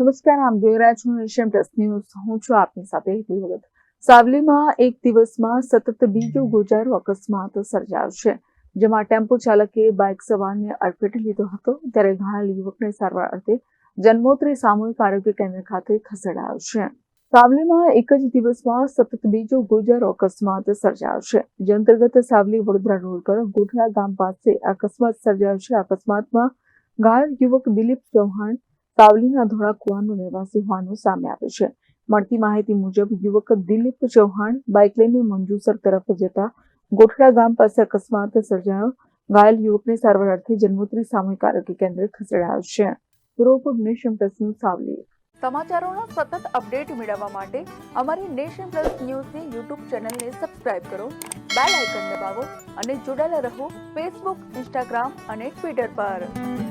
નમસ્કાર, આમ જોઈ રહ્યા છું નેશન પ્લસ ન્યૂઝ. હું છું આપની સાથે ભગત. સાવલીમાં એક દિવસમાં સતત બીજો ગોજારો અકસ્માત સર્જાયો છે, જેમાં ટેમ્પો ચાલકે બાઇક સવારને અડફેટે લીધો હતો, ત્યારે ઘાયલ યુવકને સારવાર અર્થે જન્મોત્રી સામૂહિક આરોગ્ય કેન્દ્ર ખાતે ખસેડાયો છે. સાવલીમાં એક જ દિવસમાં સતત બીજો ગોજારો અકસ્માત સર્જાયો છે, જે અંતર્ગત સાવલી વડોદરા રોડ પર ગોઠડા ગામ પાસે અકસ્માત સર્જાયો છે. અકસ્માતમાં ઘાયલ યુવક દિલીપ ચૌહાણ સાવલીના ધોળા કુવાનો રહેવાસી હોવાનું સામે આવ્યું છે. મળતી માહિતી મુજબ, યુવક દિલીપ ચૌહાણ બાઇક લઈને મંજુસર તરફ જતા ગોઠડા ગામ પાસે અકસ્માત સર્જાયો. ઘાયલ યુવકને સારવાર અર્થે જન્મોત્રી સામૂહિક આરોગ્ય કેન્દ્ર ખસેડાયો છે. પૂર્વ નેશન પ્લસનું સાવલી. સમાચારોનો સતત અપડેટ મેળવવા માટે અમારી નેશન પ્લસ ન્યૂઝની યુટ્યુબ ચેનલને સબસ્ક્રાઇબ કરો, બેલ આઇકન દબાવો અને જોડાયેલા રહો ફેસબુક, ઇન્સ્ટાગ્રામ અને ટ્વિટર પર.